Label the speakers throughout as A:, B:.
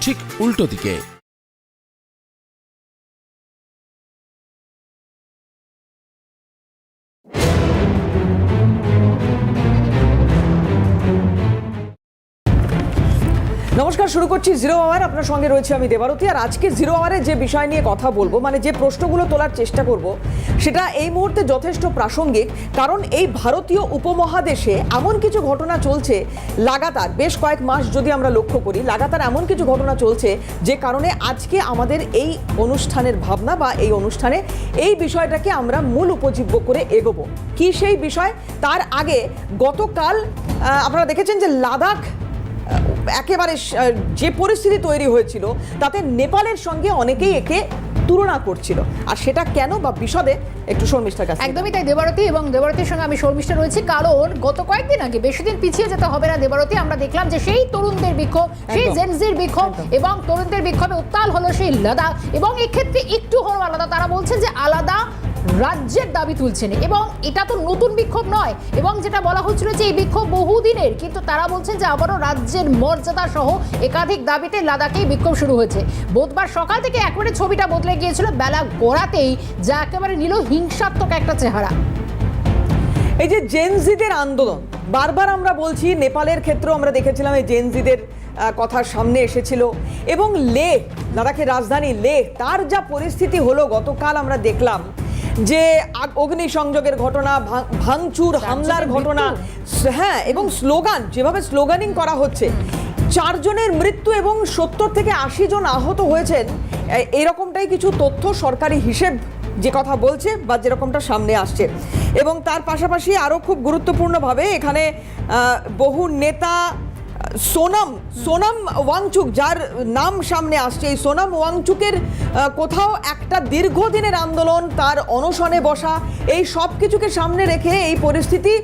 A: ঠিক উল্টো দিকে।
B: নমস্কার, শুরু করছি জিরো আওয়ার আপনার সঙ্গে রয়েছে আমি দেবারতী। আর আজকে জিরো আওয়ারে যে বিষয় নিয়ে কথা বলব মানে যে প্রশ্নগুলো তোলার চেষ্টা করব, সেটা এই মুহূর্তে যথেষ্ট প্রাসঙ্গিক, কারণ এই ভারতীয় উপমহাদেশে এমন কিছু ঘটনা চলছে, লাগাতার, বেশ কয়েক মাস যদি আমরা লক্ষ্য করি, লাগাতার এমন কিছু ঘটনা চলছে, যে কারণে আজকে আমাদের এই অনুষ্ঠানের ভাবনা বা এই অনুষ্ঠানে এই বিষয়টাকে আমরা মূল উপজীব্য করে এগোবো। কি সেই বিষয়? তার আগে গতকাল আপনারা দেখেছেন যে লাদাখ একেবারে যে পরিস্থিতি তৈরি হয়েছিল তাতে নেপালের সঙ্গে অনেকেই একে তুলনা করছিল। আর সেটা কেন বা বিশদে একটু শর্মিষ্ঠার কাছে
C: একদমই তাই দেবারতী এবং দেবারতীর সঙ্গে আমি শর্মিষ্ঠা রয়েছি। কারণ গত কয়েকদিন আগে বেশি দিন পিছিয়ে যেতে হবে না দেবারতী আমরা দেখলাম যে সেই তরুণদের বিক্ষোভ সেই। জেনজির বিক্ষোভ এবং তরুণদের বিক্ষোভে উত্তাল হলো সেই লাদাখ। এবং এক্ষেত্রে একটু হলো আলাদা তারা বলছেন যে আলাদা রাজ্যের দাবি তুলছেন এবং এটা তো নতুন বিক্ষোভ নয়, এবং যেটা বলা হচ্ছিল যে এই বিক্ষোভ বহুদিনের, কিন্তু তারা বলছেন যে আবারও রাজ্যের মর্যাদা সহ একাধিক দাবিতে লাদাখেই বিক্ষোভ শুরু হয়েছে। বুধবার সকাল থেকে একবারে ছবিটা বদলে গিয়েছিল, বেলা গড়াতেই, যা একেবারে নিল হিংসাত্মক একটা চেহারা।
B: এই যে জেনজিদের আন্দোলন, বারবার আমরা বলছি, নেপালের ক্ষেত্রেও আমরা দেখেছিলাম এই জেনজিদের কথা সামনে এসেছিল। এবং লেহ, লাদাখের রাজধানী লেহ, তার যা পরিস্থিতি হলো, গতকাল আমরা দেখলাম যে আগ- অগ্নিসংযোগের ঘটনা ভাঙ- ভাঙচুর হামলার ঘটনা হ্যাঁ এবং স্লোগান যেভাবে স্লোগানিং করা হচ্ছে চারজনের মৃত্যু এবং সত্তর থেকে আশি জন আহত হয়েছেন এরকমটাই কিছু তথ্য সরকারি হিসেব যে কথা বলছে বা যেরকমটা সামনে আসছে। এবং তার পাশাপাশি আরও খুব গুরুত্বপূর্ণভাবে এখানে বহু নেতা সোনাম সোনাম ওয়াংচুক, যার নাম সামনে আসছে। এই সোনাম ওয়াংচুকের কোথাও একটা দীর্ঘদিনের আন্দোলন, তার অনশনে বসা, এই সব কিছুকে সামনে রেখে এই পরিস্থিতি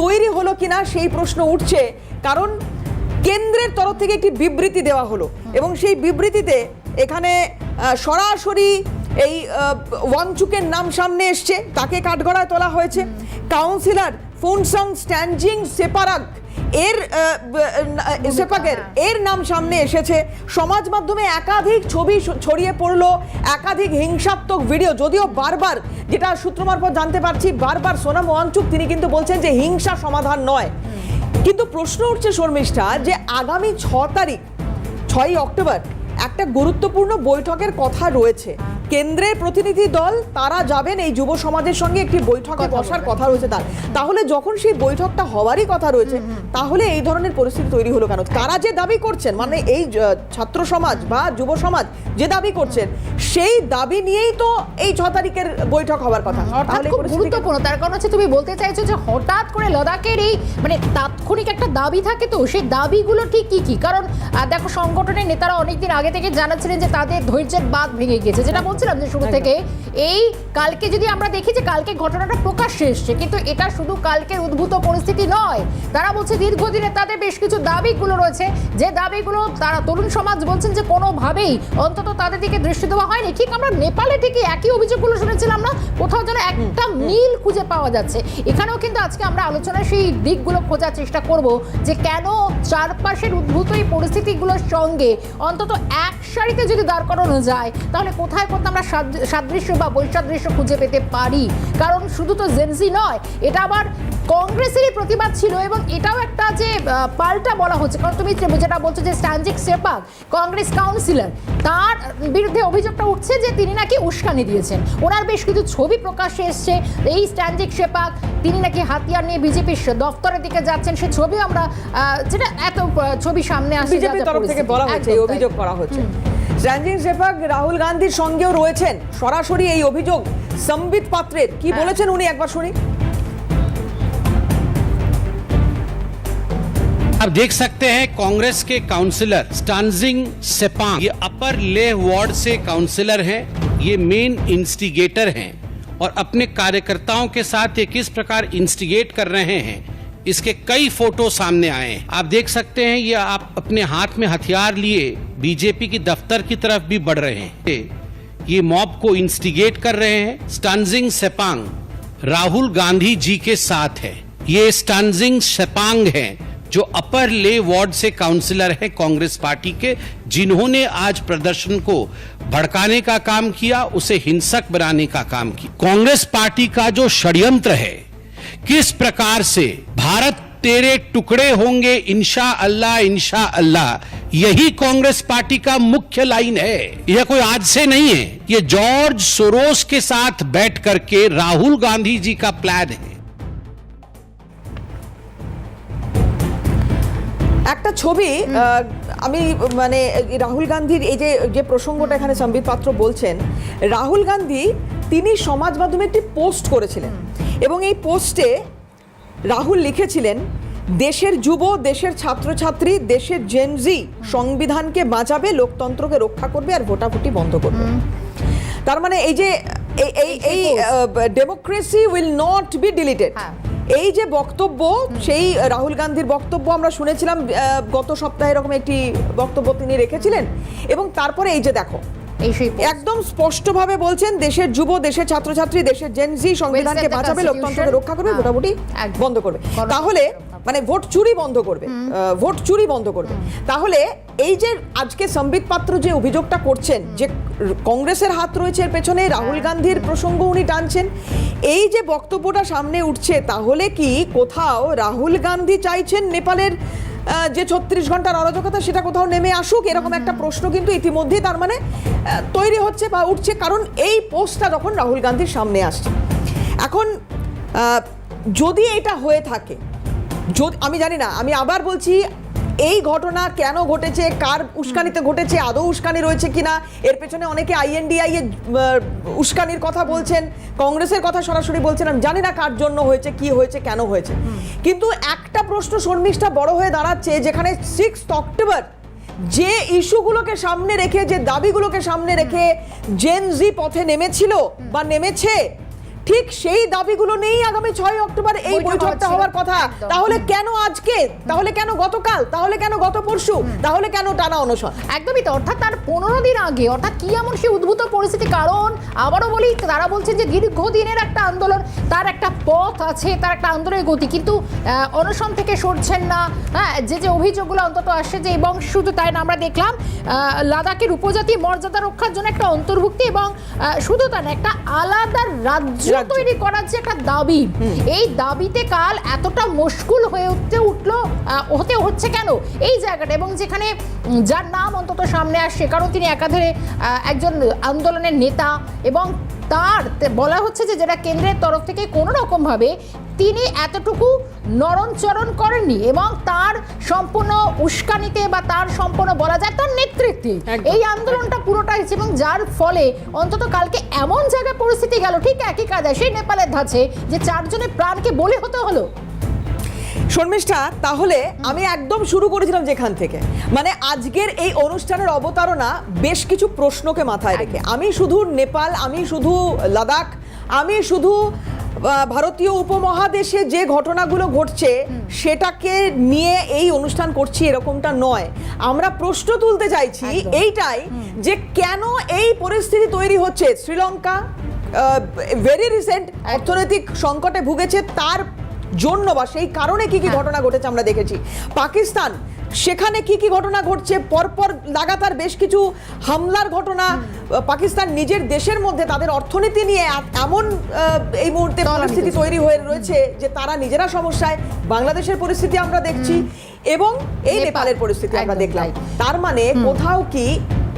B: তৈরি হলো কিনা সেই প্রশ্ন উঠছে। কারণ কেন্দ্রের তরফ থেকে একটি বিবৃতি দেওয়া হলো এবং সেই বিবৃতিতে এখানে সরাসরি এই ওয়াংচুকের নাম সামনে এসছে। তাকে কাঠগড়ায় তোলা হয়েছে। কাউন্সিলর ফুনসং স্ট্যানজিং সেপারাক এর সেপাকের এর নাম সামনে এসেছে। সমাজ মাধ্যমে একাধিক ছবি ছড়িয়ে পড়ল একাধিক হিংসাত্মক ভিডিও যদিও বারবার যেটা সূত্র মারফত জানতে পারছি বারবার সোনাম ওয়াংচুক তিনি কিন্তু বলছেন যে হিংসা সমাধান নয়। কিন্তু প্রশ্ন উঠছে শর্মিষ্ঠা যে আগামী ছ তারিখ ছয়ই অক্টোবর একটা গুরুত্বপূর্ণ বৈঠকের কথা রয়েছে। কেন্দ্রের প্রতিনিধি দল তারা যাবেন এই যুব সমাজের সঙ্গে একটি বৈঠকে বসার কথা রয়েছে তার। তাহলে যখন সেই বৈঠকটা হওয়ারই কথা রয়েছে তাহলে এই ধরনের পরিস্থিতি তৈরি হলো কেন? তারা যে দাবি করছেন মানে এই ছাত্র সমাজ বা যুব সমাজ যে দাবি করছেন সেই দাবি নিয়েই তো এই ছ তারিখের বৈঠক হওয়ার কথা। তাহলে?
C: গুরুত্বপূর্ণ। তার কারণ হচ্ছে তুমি বলতে চাইছো যে হঠাৎ করে লাদাখের এই মানে তাৎক্ষণিক একটা দাবি থাকে তো সেই দাবিগুলো ঠিক কি কি? কারণ দেখো সংগঠনের নেতারা অনেকদিন আগে থেকে জানাচ্ছিলেন যে তাদের ধৈর্যের বাঁধ ভেঙে গিয়েছে যেটা বলছিলাম যে শুরু থেকে এই কালকে যদি আমরা দেখি যে কালকে ঘটনাটা প্রকাশ্যে এসছে কিন্তু এটা শুধু কালকের উদ্ভূত পরিস্থিতি নয়। তারা বলছে দীর্ঘদিনে তাদের বেশ কিছু দাবিগুলো রয়েছে। যে দাবিগুলো তারা তরুণ সমাজ বলছেন যে কোনোভাবেই অন্তত তাদের দিকে দৃষ্টি দেওয়া হয়নি। ঠিক আমরা নেপালে ঠিকই একই অভিযোগগুলো শুনেছিলাম না একটা মিল খুঁজে পাওয়া যাচ্ছে। এখানেও কিন্তু আজকে আমরা আলোচনায় সেই দিকগুলো খোঁজার চেষ্টা করব যে কেন চারপাশের উদ্ভূত এই পরিস্থিতিগুলোর সঙ্গে অন্তত এক সারিতে যদি দাঁড় করানো যায়, তাহলে কোথায় কোথায় আমরা সাদ- সাদৃশ্য বা বৈসাদৃশ্য খুঁজে পেতে পারি? কারণ শুধু তো জেনজি নয়, এটা আবার কংগ্রেসেরই প্রতিবাদ ছিল এবং এটাও একটা যে পাল্টা বলা হচ্ছে। কারণ তুমি যেটা বলছো যে স্ট্যানজিক সেপাক কংগ্রেস কাউন্সিলর তার বিরুদ্ধে অভিযোগটা উঠছে যে তিনি নাকি উস্কানি দিয়েছেন। ওনার বেশ কিছু ছবি প্রকাশ্যে এসছে। এই স্ট্যানজিক সেপাক তিনি নাকি হাতিয়ার নিয়ে বিজেপির দপ্তরের দিকে যাচ্ছেন। সে ছবি আমরা যেটা এত ছবি সামনে আসছে
B: বিজেপির তরফ থেকে বলা হচ্ছে এই অভিযোগ করা হচ্ছে। স্ট্যান্ডিং সেপাক রাহুল গান্ধীর সঙ্গেও রয়েছেন। সরাসরি এই অভিযোগ সম্বিত পাত্রের। কি
C: হ্যাঁ।
B: বলেছেন উনি? একবার শুনি।
D: आप देख सकते हैं कांग्रेस के काउंसिलर स्टानजिंग सेपांग। ये अपर लेह वार्ड से काउंसलर हैं, ये मेन इंस्टिगेटर हैं। और अपने कार्यकर्ताओं के साथ ये किस प्रकार इंस्टिगेट कर रहे हैं, इसके कई फ़ोटो सामने आए हैं। आप देख सकते हैं, ये आप अपने हाथ में हथियार लिए बीजेपी की दफ्तर की तरफ़ भी बढ़ रहे हैं। ये मॉब को इंस्टिगेट कर रहे हैं, स्टानजिंग सेपांग। राहुल गांधी जी के साथ है। ये स्टानजिंग सेपांग हैं। जो अपर ले वार्ड से काउंसिलर हैं कांग्रेस पार्टी के, जिन्होंने आज प्रदर्शन को भड़काने का काम किया, उसे हिंसक बनाने का काम किया। कांग्रेस पार्टी का जो षड्यंत्र है, किस प्रकार से भारत तेरे टुकड़े होंगे, इंशा अल्लाह इंशा अल्लाह, यही कांग्रेस पार्टी का मुख्य लाइन है। यह कोई आज से नहीं है, ये जॉर्ज सोरोस के साथ बैठ करके राहुल गांधी जी का प्लान है।
B: একটা ছবি আমি মানে রাহুল গান্ধীর এই যে যে প্রসঙ্গটা এখানে সম্বিত পাত্র বলছেন রাহুল গান্ধী তিনি সমাজ মাধ্যমে একটি পোস্ট করেছিলেন। এবং এই পোস্টে রাহুল লিখেছিলেন দেশের যুব দেশের ছাত্রছাত্রী দেশের জেনজি সংবিধানকে বাঁচাবে লোকতন্ত্রকে রক্ষা করবে আর ভোটাভুটি বন্ধ করবে। তার মানে এই যে এই এই democracy will not be deleted. এই যে বক্তব্য সেই রাহুল গান্ধীর বক্তব্য আমরা শুনেছিলাম গত সপ্তাহে এরকম একটি বক্তব্য তিনি রেখেছিলেন এবং তারপরে এই যে দেখো
C: এই সেই post।
B: একদম স্পষ্টভাবে বলছেন দেশের যুব দেশের ছাত্রছাত্রী দেশের জেনজি সংবিধানকে বাঁচাবে লোকতন্ত্রকে রক্ষা করবে
C: হ্যাঁ,
B: মোটামুটি বন্ধ করবে
C: করবে।
B: তাহলে মানে ভোট চুরি বন্ধ করবে ভোট চুরি বন্ধ করবে। তাহলে এই যে আজকে সম্বিত পাত্র যে অভিযোগটা করছেন যে কংগ্রেসের হাত রয়েছে এর পেছনে রাহুল গান্ধীর প্রসঙ্গ উনি টানছেন এই যে বক্তব্যটা সামনে উঠছে তাহলে কি কোথাও রাহুল গান্ধী চাইছেন নেপালের যে ছত্রিশ ঘণ্টার অরাজকতা সেটা কোথাও নেমে আসুক? এরকম একটা প্রশ্ন কিন্তু ইতিমধ্যেই তার মানে তৈরি হচ্ছে বা উঠছে কারণ এই পোস্টটা যখন রাহুল গান্ধীর সামনে আসছে। এখন যদি এটা হয়ে থাকে আমি জানি না, আমি আবার বলছি, এই ঘটনা কেন ঘটেছে? কার উস্কানিতে ঘটেছে? আদৌ উস্কানি রয়েছে কিনা? এর পেছনে অনেকে আইএনডিআই এর উস্কানির কথা বলছেন, কংগ্রেসের কথা সরাসরি বলছেন, আমি জানি না কার জন্য হয়েছে, কি হয়েছে, কেন হয়েছে। কিন্তু একটা প্রশ্ন শর্মিষ্ঠা বড় হয়ে দাঁড়াচ্ছে, যেখানে সিক্স অক্টোবর যে ইস্যুগুলোকে সামনে রেখে, যে দাবিগুলোকে সামনে রেখে জেনজি পথে নেমেছিল বা নেমেছে ঠিক সেই দাবিগুলো নেই আগামী ছয় অক্টোবর এই
C: বৈঠক
B: বৈঠকটা হওয়ার কথা। তাহলে কেন আজকে? তাহলে কেন গতকাল? তাহলে কেন গত পরশু? তাহলে কেন টানা অনশন?
C: একদমই তো অর্থাৎ তার পনেরো দিন আগে অর্থাৎ কি এমন সে উদ্ভূত পরিস্থিতি? কারণ আবারও বলি তারা বলছে যে দীর্ঘদিনের একটা আন্দোলন তার একটা পথ আছে তার একটা আন্দোলনের গতি। কিন্তু অনশন থেকে সরছেন না। হ্যাঁ যে যে অভিযোগগুলো অন্তত আসছে যে এবং শুধু তাই না আমরা দেখলাম লাদাখের উপজাতি মর্যাদা রক্ষার জন্য একটা অন্তর্ভুক্তি এবং শুধু তা না একটা আলাদা রাজ্য
B: রাজ্য।
C: তৈরি করার যে একটা দাবি এই দাবিতে কাল এতটা মুশকুল হয়ে উঠতে উঠল হতে হচ্ছে কেন এই জায়গাটা এবং যেখানে যার নাম অন্তত সামনে আসছে কারণ তিনি একাধারে একজন আন্দোলনের নেতা এবং তার বলা হচ্ছে যে যেটা কেন্দ্রের তরফ থেকে কোনো রকমভাবে তিনি এতটুকু নরণচরণ করেননি এবং তার সম্পূর্ণ উস্কানিতে বা তার সম্পূর্ণ বলা যায় তার নেতৃত্বে এই আন্দোলনটা পুরোটা হয়েছে এবং যার ফলে অন্তত কালকে এমন জায়গায় পরিস্থিতি গেল ঠিক একই কাজ সেই নেপালের ধাঁচে যে চারজনের প্রাণকে বলি হতে হলো।
B: শর্মিষ্ঠা তাহলে আমি একদম শুরু করেছিলাম যেখান থেকে। মানে আজকের এই অনুষ্ঠানের অবতারণা বেশ কিছু প্রশ্নকে মাথায় রেখে। আমি শুধু নেপাল আমি শুধু লাদাখ আমি শুধু ভারতীয় উপমহাদেশে যে ঘটনাগুলো ঘটছে সেটাকে নিয়ে এই অনুষ্ঠান করছি এরকমটা নয়। আমরা প্রশ্ন তুলতে চাইছি এইটাই যে কেন এই পরিস্থিতি তৈরি হচ্ছে? শ্রীলঙ্কা ভেরি রিসেন্ট অর্থনৈতিক সংকটে ভুগেছে তার জন্য বা সেই কারণে কি কি
C: হ্যাঁ।
B: ঘটনা ঘটেছে আমরা দেখেছি। পাকিস্তান সেখানে কি কি ঘটনা ঘটছে? পরপর লাগাতার বেশ কিছু হামলার ঘটনা পাকিস্তান নিজের দেশের মধ্যে তাদের অর্থনীতি নিয়ে এমন এই মুহূর্তে পরিস্থিতি তৈরি হয়ে রয়েছে যে তারা নিজেরা সমস্যায় বাংলাদেশের পরিস্থিতি আমরা দেখছি এবং এই নেপালের পরিস্থিতি আমরা দেখলাম। তার মানে কোথাও কি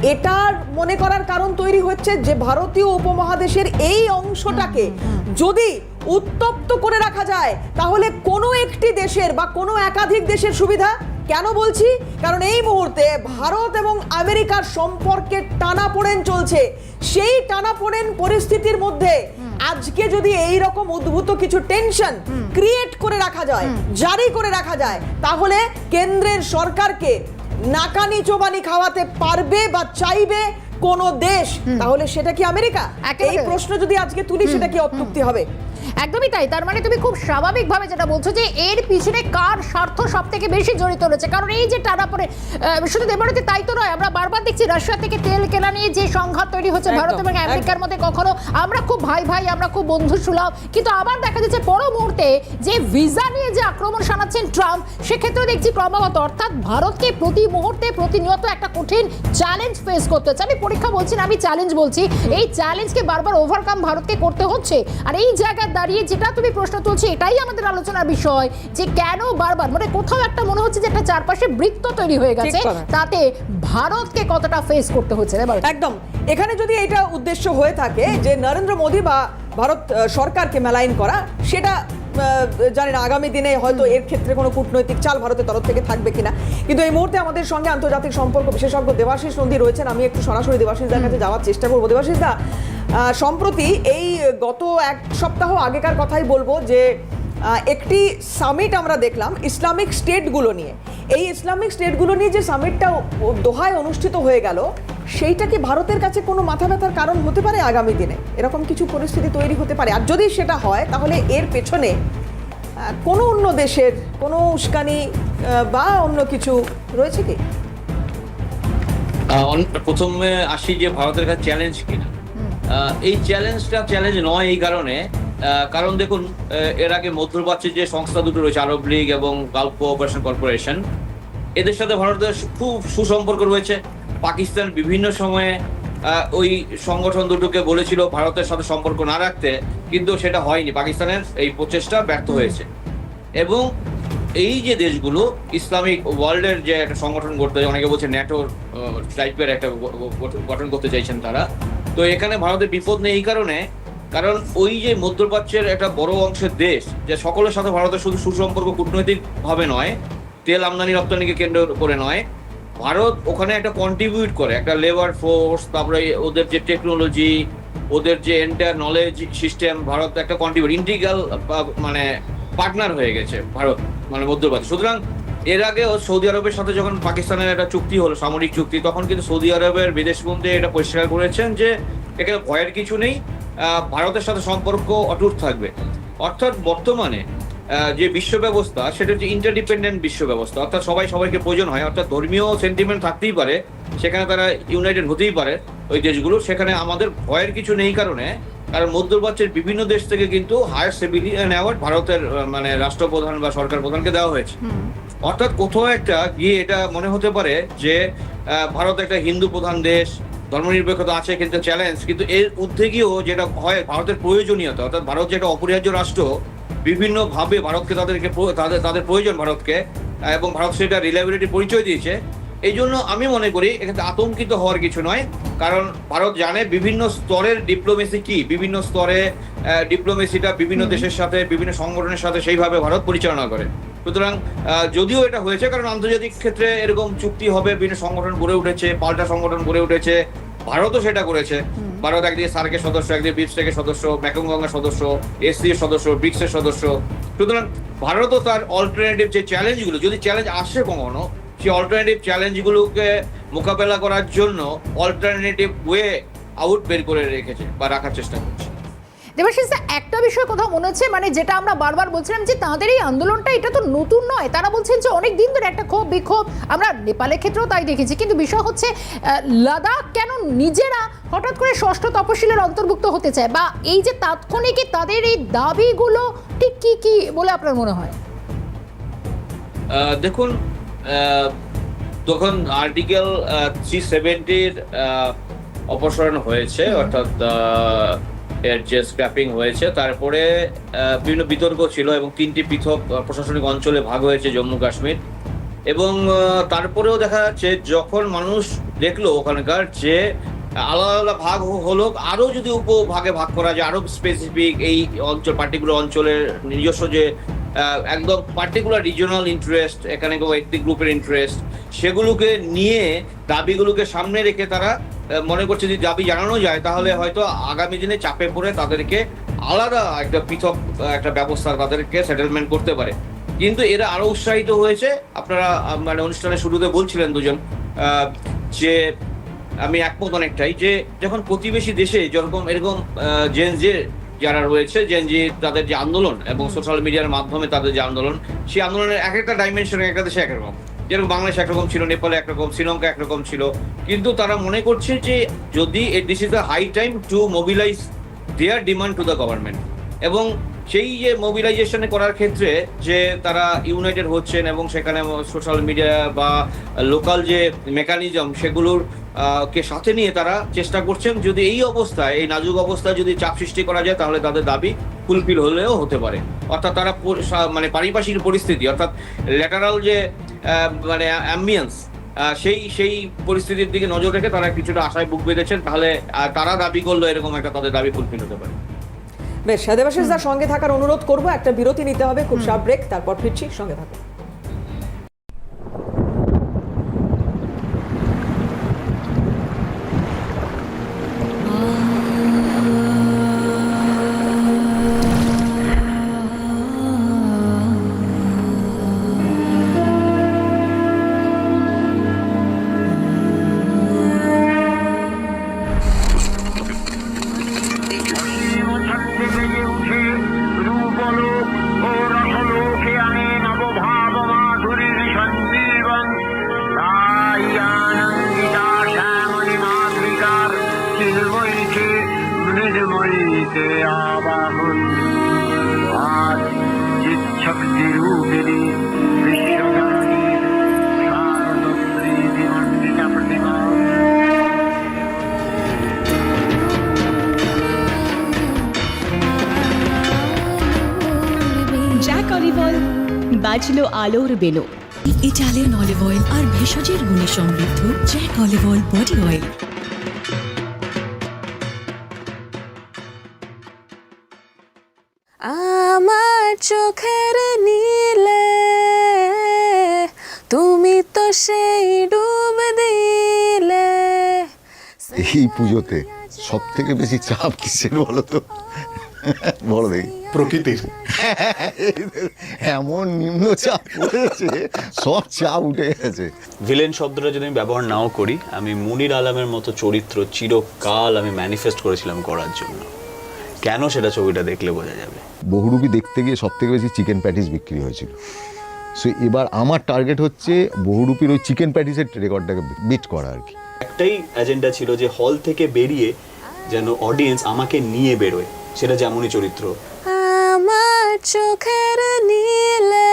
B: এটার মনে করার কারণ তৈরি হচ্ছে যে ভারতীয় উপমহাদেশের এই অংশটাকে যদি উত্তপ্ত করে রাখা যায় তাহলে কোনো একটি দেশের বা কোনো একাধিক দেশের সুবিধা? কেন বলছি? কারণ এই মুহূর্তে ভারত এবং আমেরিকার সম্পর্কে টানাপোড়েন চলছে। সেই টানাপোড়েন পরিস্থিতির মধ্যে আজকে যদি এই রকম উদ্ভূত কিছু টেনশন ক্রিয়েট করে রাখা যায় জারি করে রাখা যায় তাহলে কেন্দ্রের সরকারকে নাকানি চোবানি খাওয়াতে পারবে বা চাইবে কোন দেশ? তাহলে সেটা কি আমেরিকা? এই প্রশ্ন যদি আজকে তুলি সেটা কি অত্যুক্তি হবে?
C: একদমই তাই। তার মানে তুমি খুব স্বাভাবিকভাবে যেটা বলছো যে এর পিছনে কার স্বার্থ সব থেকে বেশি জড়িত রয়েছে? কারণ এই যে টানা পরে শুধু দেবরতে তাই তো নয় আমরা বারবার দেখছি রাশিয়া থেকে তেল কেনা নিয়ে যে সংঘাত তৈরি হচ্ছে ভারত এবং আমেরিকার মধ্যে কখনো। আমরা খুব ভাই ভাই আমরা খুব বন্ধু সুলভ। কিন্তু আবার দেখা যাচ্ছে পর মুহূর্তে যে ভিসা নিয়ে যে আক্রমণ শানাচ্ছেন ট্রাম্প সেক্ষেত্রেও দেখছি ক্রমাগত। অর্থাৎ ভারতকে প্রতি মুহূর্তে প্রতিনিয়ত একটা কঠিন চ্যালেঞ্জ ফেস করতে হচ্ছে। আমি পরীক্ষা বলছি না আমি চ্যালেঞ্জ বলছি। এই চ্যালেঞ্জকে বারবার ওভারকাম ভারতকে করতে হচ্ছে। আর এই জায়গায় দাঁড়িয়ে যেটা তুমি প্রশ্ন তুলছো এটাই আমাদের আলোচনার বিষয়। যে কেন বারবার মানে কোথাও একটা মনে হচ্ছে যে একটা চারপাশে বৃত্ত তৈরি হয়ে গেছে তাতে ভারতকে কতটা ফেস করতে হচ্ছে
B: একদম। এখানে যদি এটা উদ্দেশ্য হয়ে থাকে যে নরেন্দ্র মোদী বা ভারত সরকারকে মেলাইন করা সেটা আহ, জানি না আগামী দিনে হয়তো এর ক্ষেত্রে কোনো কূটনৈতিক চাল ভারতের তরফ থেকে থাকবে কিনা। কিন্তু এই মুহূর্তে আমাদের সঙ্গে আন্তর্জাতিক সম্পর্ক বিশেষজ্ঞ দেবাশিস নন্দী রয়েছেন। আমি একটু সরাসরি দেবাশিসদার কাছে যাওয়ার চেষ্টা করব। দেবাশিস দা সম্প্রতি এই গত এক সপ্তাহ আগেকার কথাই বলব যে একটি সামিট আমরা দেখলাম ইসলামিক স্টেটগুলো নিয়ে। এই ইসলামিক স্টেটগুলো নিয়ে যে সামিটটা দোহায় অনুষ্ঠিত হয়ে গেল সেইটা কি ভারতের কাছে কোনো মাথা ব্যথার কারণ হতে পারে আগামী দিনে? এরকম কিছু পরিস্থিতি তৈরি হতে পারে। আর যদি সেটা হয় তাহলে এর পেছনে কোনো অন্য দেশের কোনো উস্কানি বা অন্য কিছু রয়েছে কি?
E: প্রথমে আসি যে ভারতের কাছে চ্যালেঞ্জ কিনা। এই চ্যালেঞ্জটা চ্যালেঞ্জ নয় এই কারণে। কারণ দেখুন এর আগে মধ্যপ্রাচ্যের যে সংস্থা দুটো রয়েছে আরব লীগ এবং গালফ কোঅপারেশন কর্পোরেশন এদের সাথে ভারতের খুব সুসম্পর্ক রয়েছে। পাকিস্তান বিভিন্ন সময়ে ওই সংগঠন দুটোকে বলেছিল ভারতের সাথে সম্পর্ক না রাখতে কিন্তু সেটা হয়নি। পাকিস্তানের এই প্রচেষ্টা ব্যর্থ হয়েছে। এবং এই যে দেশগুলো ইসলামিক ওয়ার্ল্ডের যে একটা সংগঠন করতে অনেকে বলছে ন্যাটোর টাইপের একটা গঠন করতে চাইছেন তারা। তো এখানে ভারতের বিপদ নেই এই কারণে কারণ ওই যে মধ্যপ্রাচ্যের একটা বড় অংশের দেশ, যে সকলের সাথে ভারতের শুধু সুসম্পর্ক কূটনৈতিক ভাবে নয়, তেল আমদানি রপ্তানিকে কেন্দ্র করে নয়, ভারত ওখানে একটা কন্ট্রিবিউট করে, একটা লেবার ফোর্স তারপরে ওদের যে টেকনোলজি ওদের যে এন্টার নলেজ সিস্টেম ভারত একটা কন্ট্রিবিউট ইন্টিগ্রাল মানে পার্টনার হয়ে গেছে ভারত মানে মধ্যপ্রাচ্য। সুতরাং এর আগে সৌদি আরবের সাথে যখন পাকিস্তানের একটা চুক্তি হলো, সামরিক চুক্তি, তখন কিন্তু সৌদি আরবের বিদেশ মন্ত্রী এটা পরিষ্কার করেছেন যে এখানে ভয়ের কিছু নেই ভারতের সাথে সম্পর্ক অটুট থাকবে। অর্থাৎ বর্তমানে যে বিশ্ব ব্যবস্থা সেটা হচ্ছে ইন্টারডিপেন্ডেন্ট বিশ্ব ব্যবস্থা। অর্থাৎ সবাই সবাইকে প্রয়োজন হয়। অর্থাৎ ধর্মীয় সেন্টিমেন্ট থাকতেই পারে। সেখানে তারা ইউনাইটেড হতেই পারে ওই দেশগুলো। সেখানে আমাদের ভয়ের কিছু নেই কারণে কারণ মধ্যপ্রাচ্যের বিভিন্ন দেশ থেকে কিন্তু হায়ার সিভিলিয়ান অ্যাওয়ার্ড ভারতের মানে রাষ্ট্রপ্রধান বা সরকার প্রধানকে দেওয়া হয়েছে। অর্থাৎ কোথাও একটা গিয়ে এটা মনে হতে পারে যে ভারত একটা হিন্দু প্রধান দেশ ধর্মনিরপেক্ষতা আছে, কিন্তু চ্যালেঞ্জ কিন্তু এর ঊর্ধ্বে গিয়েও যেটা হয় ভারতের প্রয়োজনীয়তা, অর্থাৎ ভারত যেটা অপরিহার্য রাষ্ট্র বিভিন্ন ভাবে ভারতকে তাদেরকে তাদের তাদের প্রয়োজন ভারতকে, এবং ভারত সেটা রিলায়েবিলিটি পরিচয় দিয়েছে। এই জন্য আমি মনে করি এখানে আতঙ্কিত হওয়ার কিছু নয় কারণ ভারত জানে বিভিন্ন স্তরের ডিপ্লোমেসি কি বিভিন্ন স্তরে ডিপ্লোমেসিটা বিভিন্ন দেশের সাথে বিভিন্ন সংগঠনের সাথে সেইভাবে ভারত পরিচালনা করে। সুতরাং যদিও এটা হয়েছে কারণ আন্তর্জাতিক ক্ষেত্রে এরকম চুক্তি হবে বিভিন্ন সংগঠন গড়ে উঠেছে পাল্টা সংগঠন গড়ে উঠেছে ভারতও সেটা করেছে। ভারত একদিকে সার্কের সদস্য একদিকে বিপস্টেকের সদস্য ম্যাকং গঙ্গার সদস্য এসসি এর সদস্য ব্রিক্সের সদস্য। সুতরাং ভারতও তার অল্টারনেটিভ যে চ্যালেঞ্জগুলো যদি চ্যালেঞ্জ আসে কখনো সেই অল্টারনেটিভ চ্যালেঞ্জগুলোকে মোকাবেলা করার জন্য অল্টারনেটিভ ওয়ে আউট বের করে রেখেছে বা রাখার চেষ্টা করছে।
C: দেবাশিস দা, একটা বিষয় কথা মনে হচ্ছে? মানে যেটা আমরা বারবার বলছিলাম যে তাদের এই আন্দোলনটা এটা তো নতুন নয়। তারা বলছেন যে অনেক দিন ধরে একটা ক্ষোভ বিক্ষোভ আমরা নেপালের ক্ষেত্রেও তাই দেখেছি। কিন্তু বিষয় হচ্ছে লাদাখ কেন নিজেরা হঠাৎ করে ষষ্ঠ তপশিলের অন্তর্ভুক্ত হতে চায়? বা এই যে তাৎক্ষণিক তাদের এই দাবিগুলো ঠিক কি কি বলে আপনার মনে হয়?
E: দেখুন তখন আর্টিকেল থ্রি সেভেন্টির অপসারণ হয়েছে অর্থাৎ এর যে স্ক্র্যাপিং হয়েছে তারপরে বিভিন্ন বিতর্ক ছিল এবং তিনটি পৃথক প্রশাসনিক অঞ্চলে ভাগ হয়েছে জম্মু কাশ্মীর। এবং তারপরেও দেখা যাচ্ছে যখন মানুষ দেখল ওখানকার যে আলাদা আলাদা ভাগ হলো আরও যদি উপভাগে ভাগ করা যায় আরও স্পেসিফিক এই অঞ্চল পার্টিকুলার অঞ্চলের নিজস্ব যে একদম পার্টিকুলার রিজিওনাল ইন্টারেস্ট এখানে কেউ একটি গ্রুপের ইন্টারেস্ট সেগুলোকে নিয়ে দাবিগুলোকে সামনে রেখে তারা মনে করছে যদি দাবি জানানো যায় তাহলে হয়তো আগামী দিনে চাপে পড়ে তাদেরকে আলাদা একটা পৃথক একটা ব্যবস্থা তাদেরকে সেটেলমেন্ট করতে পারে। কিন্তু এরা আরও উৎসাহিত হয়েছে আপনারা মানে অনুষ্ঠানের শুরুতে বলছিলেন দুজন যে আমি একমত অনেকটাই যে যখন প্রতিবেশী দেশে যেরকম এরকম জেন যে যারা রয়েছে যে তাদের যে আন্দোলন এবং সোশ্যাল মিডিয়ার মাধ্যমে তাদের যে আন্দোলন সেই আন্দোলনের এক একটা ডাইমেনশন একটা দেশে একরকম যেরকম বাংলাদেশ একরকম ছিল নেপালে একরকম শ্রীলঙ্কা একরকম ছিল। কিন্তু তারা মনে করছে যে যদি this is the high time to mobilise their demand to the government এবং সেই যে মোবিলাইজেশনে করার ক্ষেত্রে যে তারা ইউনাইটেড হচ্ছেন এবং সেখানে সোশ্যাল মিডিয়া বা লোকাল যে মেকানিজম সেগুলোর কে সাথে নিয়ে তারা চেষ্টা করছেন, যদি এই অবস্থায়, এই নাজুক অবস্থায় যদি চাপ সৃষ্টি করা যায়, তাহলে তাদের দাবি ফুলফিল হলেও হতে পারে। অর্থাৎ তারা মানে পারিপার্শ্বিক পরিস্থিতি, অর্থাৎ ল্যাটারাল যে মানে অ্যাম্বিয়েন্স সেই সেই পরিস্থিতির দিকে নজর রেখে তারা কিছুটা আশায় বুক বেঁধেছেন, তাহলে তারা দাবি করল এরকম একটা তাদের দাবি ফুলফিল হতে পারে।
B: বেশ দেবাশিস সঙ্গে থাকার অনুরোধ করব। একটা বিরতি নিতে হবে, খুব সাব ব্রেক তারপর ফিরছি, সঙ্গে থাকুন।
F: আলোর বেলো
G: ইটালিয়ান অলিভ অয়েল আর ভেষজের গুণে সমৃদ্ধ Jack olive oil body oil
H: আমার চোখের নীলে তুমি তো সেই ডুব দিলে।
I: এই পুজোতে সব থেকে বেশি চাপ কিসের বলো তো? বলো দেখি।
J: প্রকৃতির।
I: এমন নিম্ন চাপ পড়েছে সব চাপ উঠে গেছে।
J: ভিলেন শব্দটা যদি আমি ব্যবহার নাও করি আমি মুনির আলমের মতো চরিত্র চিরকাল আমি ম্যানিফেস্ট করেছিলাম করার জন্য। কেন সেটা ছবিটা দেখলে বোঝা যাবে?
I: বহুরূপী দেখতে গিয়ে সব থেকে বেশি চিকেন প্যাটিস বিক্রি হয়েছিল। সো এবার আমার টার্গেট হচ্ছে বহুরূপীর ওই চিকেন প্যাটিসের রেকর্ডটাকে বিট করা আর কি।
J: একটাই এজেন্ডা ছিল যে হল থেকে বেরিয়ে যেন অডিয়েন্স আমাকে নিয়ে বেরোয় সেটা যেমনই চরিত্র
H: চোখের নীলে,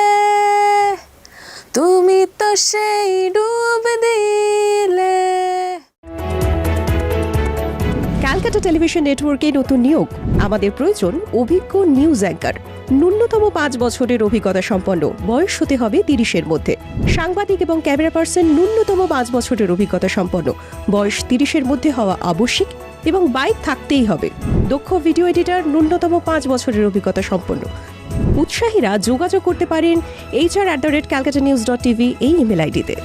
H: তুমি তো সেই ডুব দিলে।
F: ক্যালকাটা টেলিভিশন নেটওয়ার্কে নতুন নিয়োগ। আমাদের প্রয়োজন অভিজ্ঞ নিউজ অ্যাঙ্কার। ন্যূনতম পাঁচ বছরের অভিজ্ঞতা সম্পন্ন। বয়স হতে হবে তিরিশের মধ্যে। সাংবাদিক এবং ক্যামেরা পার্সন ন্যূনতম পাঁচ বছরের অভিজ্ঞতা সম্পন্ন। বয়স তিরিশের মধ্যে হওয়া আবশ্যিক এবং বাইক থাকতেই হবে। দক্ষ ভিডিও এডিটার ন্যূনতম পাঁচ বছরের অভিজ্ঞতা সম্পন্ন। উৎসাহীরা যোগাযোগ করতে পারেন HR at the rate Calcutta news dot TV এই ইমেল আইডিতে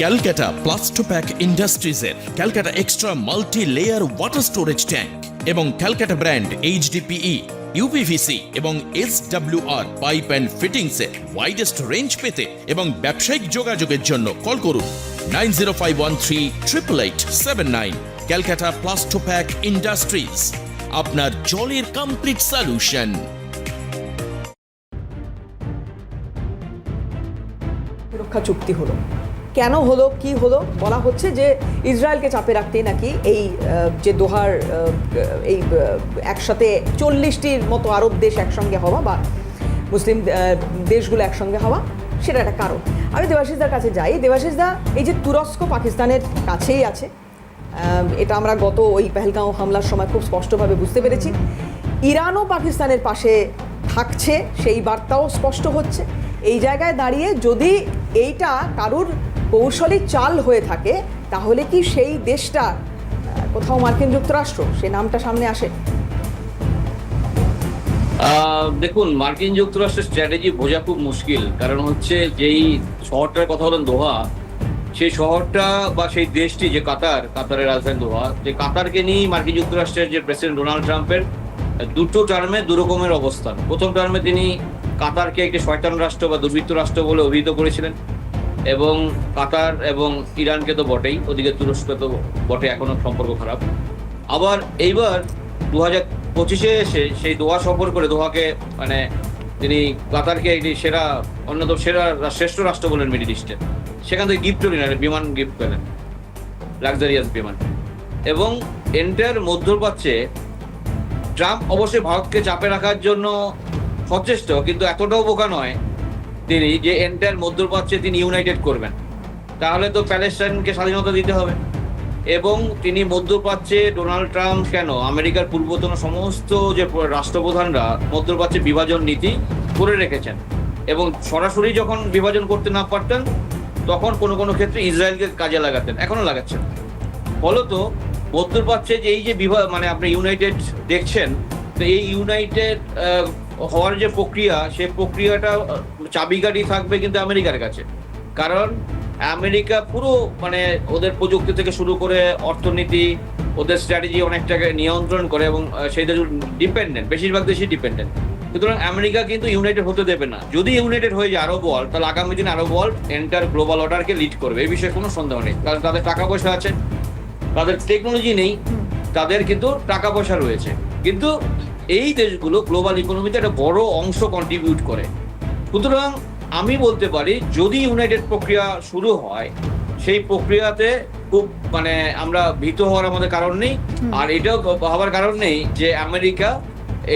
A: Calcutta Plastopack ইন্ডাস্ট্রিজের Calcutta extra multi layer water storage tank এবং ক্যালকাটা ব্র্যান্ড এইচডিপিই ইউপিভিসি এবং এস আর পাইপ অ্যান্ড ফিটিংসের ওয়াইডেস্ট রেঞ্জ পেতে এবং ব্যবসায়িক যোগাযোগের জন্য কল করুন nine zero five one three triple eight seven nine. Calcutta Plastopack industries, আপনার জলের কমপ্লিট সলিউশন
B: সুরক্ষা চুক্তি হলো। কেন হলো, কি হলো? বলা হচ্ছে যে ইসরায়েলকে চাপে রাখতেই নাকি এই যে দোহার এই একসাথে চল্লিশটির মতো আরব দেশ একসঙ্গে হওয়া বা মুসলিম দেশগুলো একসঙ্গে হওয়া, সেটা একটা কারণ। আমি দেবাশিসদার কাছে যাই। দেবাশিসদা, এই যে তুরস্ক পাকিস্তানের কাছেই আছে। এটা আমরা গত ওই পেহেলগাঁও হামলার সময় খুব স্পষ্টভাবে বুঝতে পেরেছি। ইরানও পাকিস্তানের পাশে থাকছে, সেই বার্তাও স্পষ্ট হচ্ছে। এই জায়গায় দাঁড়িয়ে যদি এইটা কারুর কৌশলী চাল হয়ে থাকে, তাহলে কি সেই দেশটা কোথাও মার্কিন যুক্তরাষ্ট্র, সে নামটা সামনে আসে?
E: দেখুন, মার্কিন যুক্তরাষ্ট্রের স্ট্র্যাটেজি বোঝা খুব মুশকিল। কারণ হচ্ছে যেই শহরটার কথা বলেন দোহা সেই শহরটা বা সেই দেশটি, যে কাতার, কাতারের রাজধানী দোহা, যে কাতারকে নিয়েই মার্কিন যুক্তরাষ্ট্রের যে প্রেসিডেন্ট ডোনাল্ড ট্রাম্পের দুটো টার্মে দু রকমের অবস্থান। প্রথম টার্মে তিনি কাতারকে একটি শয়তান রাষ্ট্র বা দুর্বৃত্ত রাষ্ট্র বলে অভিহিত করেছিলেন এবং কাতার এবং ইরানকে তো বটেই, ওদিকে তুরস্ক তো বটে, এখনও সম্পর্ক খারাপ। আবার এইবার দু হাজার পঁচিশে এসে সেই দোহা সফর করে দোহাকে মানে তিনি কাতারকে একটি সেরা, অন্যতম সেরা, শ্রেষ্ঠ রাষ্ট্র বলেন মিডিল ইস্টের সেখান থেকে গিফট নিলেন বিমান গিফট পেলেন লাক্সারিয়াস বিমান। এবং এন্টার মধ্যপ্রাচ্যে ট্রাম্প অবশ্যই ভারতকে চাপে রাখার জন্য সচেষ্ট, কিন্তু এতটাও বোকা নয় তিনি যে এন্টার মধ্যপ্রাচ্যে তিনি ইউনাইটেড করবেন। তাহলে তো প্যালেস্টাইনকে স্বাধীনতা দিতে হবে। এবং তিনি মধ্যপ্রাচ্যে ডোনাল্ড ট্রাম্প কেন? আমেরিকার পূর্বতন সমস্ত যে রাষ্ট্রপ্রধানরা মধ্যপ্রাচ্যে বিভাজন নীতি করে রেখেছেন। এবং সরাসরি যখন বিভাজন করতে না পারতেন তখন কোনো কোনো ক্ষেত্রে ইসরায়েলকে কাজে লাগাতেন, এখনও লাগাচ্ছেন। ফলত মধ্যপ্রাচ্যে যে এই যে বিভাগ মানে আপনি ইউনাইটেড দেখছেন, তো এই ইউনাইটেড হওয়ার যে প্রক্রিয়া সেই প্রক্রিয়াটা চাবিকাঠি থাকবে কিন্তু আমেরিকার কাছে। কারণ আমেরিকা পুরো মানে ওদের প্রযুক্তি থেকে শুরু করে অর্থনীতি, ওদের স্ট্র্যাটেজি অনেকটাকে নিয়ন্ত্রণ করে এবং সেই দেশ ডিপেন্ডেন্ট বেশিরভাগ দেশই ডিপেন্ডেন্ট সুতরাং আমেরিকা কিন্তু ইউনাইটেড হতে দেবে না। যদি ইউনাইটেড হয়ে যায় আরব ওয়ার্ল্ড তাহলে আগামী দিনে আরব ওয়ার্ল্ড এন্টার গ্লোবাল অর্ডারকে লিড করবে। এই বিষয়ে কোনো সন্দেহ নেই। কারণ তাদের টাকা পয়সা আছে তাদের টেকনোলজি নেই তাদের কিন্তু টাকা পয়সা রয়েছে। কিন্তু এই দেশগুলো গ্লোবাল ইকোনমিতে একটা বড় অংশ কন্ট্রিবিউট করে। সুতরাং আমি বলতে পারি যদি ইউনাইটেড প্রক্রিয়া শুরু হয় সেই প্রক্রিয়াতে খুব মানে আমরা ভীত হওয়ার আমাদের কারণ নেই। আর এটাও ভাবার কারণ নেই যে আমেরিকা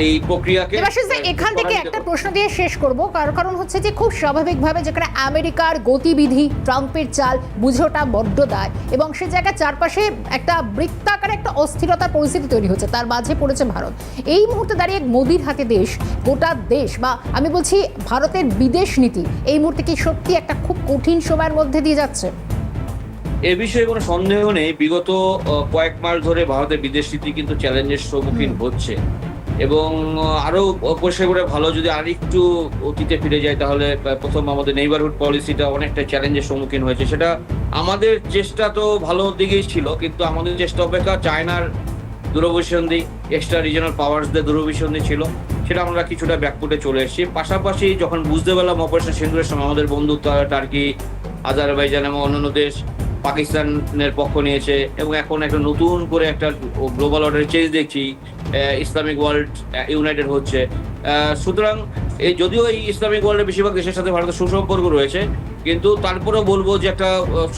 E: এই প্রক্রিয়াকে
C: দা, এখান থেকে একটা প্রশ্ন দিয়ে শেষ করব। কারণ কারণ হচ্ছে যে খুব স্বাভাবিকভাবে যেখানে আমেরিকার গতিবিধি ট্রাম্পের চাল বুঝোটা বড্ড দায় এবং সে জায়গায় চারপাশে একটা বৃত্তাকার একটা অস্থিরতার পরিস্থিতি তৈরি হচ্ছে তার মাঝে পড়েছে ভারত। এই মুহূর্তে দাঁড়িয়ে মোদির হাতে দেশ গোটা দেশ বা আমি বলছি ভারতের বিদেশ নীতি এই মুহূর্তে কি সত্যি একটা খুব কঠিন সময়ের মধ্যে দিয়ে যাচ্ছে?
E: এ বিষয়ে কোনো সন্দেহ নেই। বিগত কয়েক মাস ধরে ভারতের বিদেশ নীতি কিন্তু চ্যালেঞ্জের সম্মুখীন হচ্ছে। এবং আহ, আরও পরিষ্কার করে ভালো যদি আর একটু অতীতে ফিরে যায় তাহলে প্রথম আমাদের নেইবারহুড পলিসিটা অনেকটা চ্যালেঞ্জের সম্মুখীন হয়েছে। সেটা আমাদের চেষ্টা তো ভালো দিকেই ছিল কিন্তু আমাদের চেষ্টা অপেক্ষা চায়নার দূরভিসন্ধি এক্সট্রা রিজনাল পাওয়ার্সদের দূরভিসন্ধি ছিল সেটা আমরা কিছুটা ব্যাকফুটে চলে এসেছি। পাশাপাশি যখন বুঝতে পারলাম অপারেশন সিন্দুরের সময় আমাদের বন্ধু তা- টার্কি আজারবাইজান এবং অন্যান্য দেশ পাকিস্তানের পক্ষ নিয়েছে এবং এখন একটা নতুন করে একটা গ্লোবাল অর্ডার চেঞ্জ দেখছি ইসলামিক ওয়ার্ল্ড ইউনাইটেড হচ্ছে। সুতরাং এই যদিও এই ইসলামিক ওয়ার্ল্ডের বেশিরভাগ দেশের সাথে ভারতের সুসম্পর্ক রয়েছে কিন্তু তারপরেও বলব যে একটা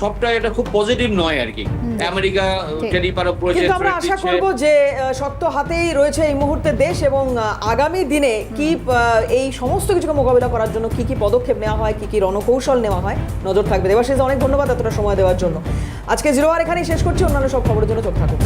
E: সবটাই এটা খুব পজিটিভ নয় আর কি। আমেরিকা
C: ঠিক।
E: টেরি পারো
B: কিন্তু আমরা আশা করব যে শক্ত হাতেই রয়েছে এই মুহূর্তে দেশ এবং আগামী দিনে কি এই সমস্ত কিছুকে মোকাবিলা করার জন্য কি কি পদক্ষেপ নেওয়া হয় কি কি রণকৌশল নেওয়া হয় নজর থাকবে। দেবাশিস অনেক ধন্যবাদ এতটা সময় দেওয়ার জন্য। আজকে জিরো আর এখানেই শেষ করছি। অন্যান্য সব খবরের জন্য চোখ থাকুন